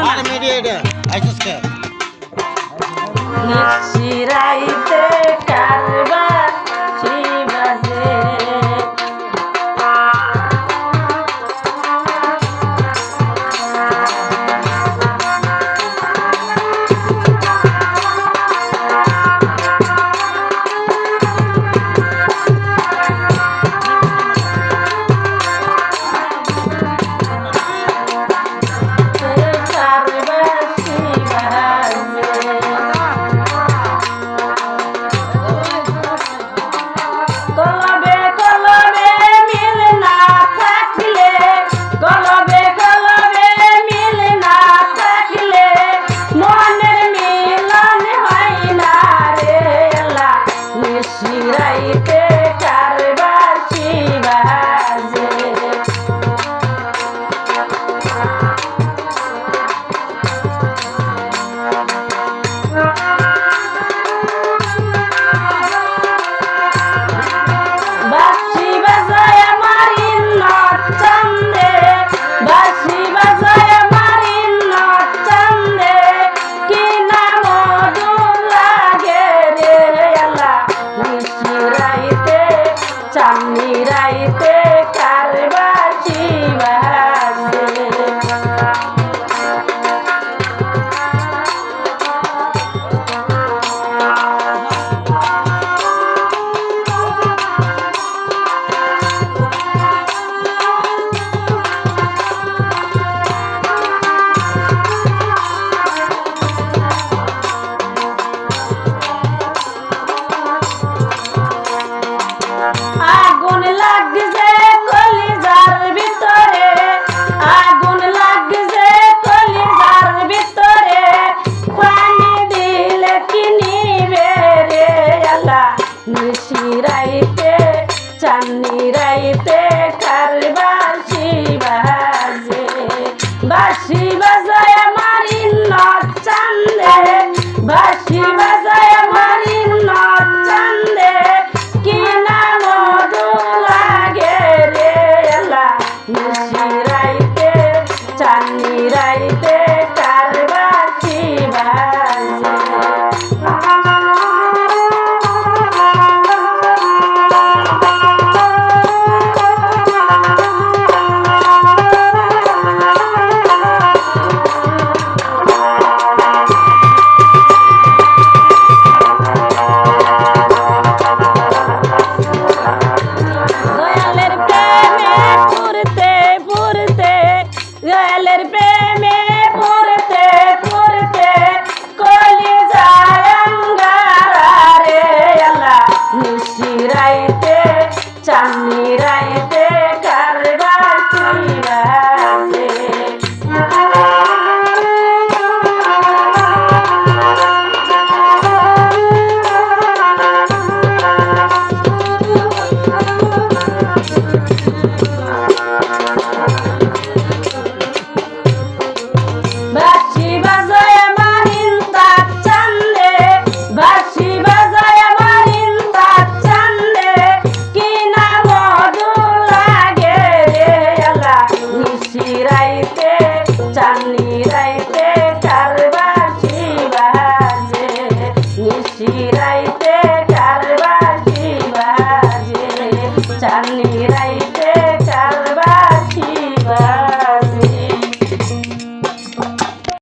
Intermediate, I just care. সামনে রাইতে কারবা রাইতে চান্নি রাইতে কাল বাসি বাজে? বাসি চান্নি রাইতে কারবা escucharle.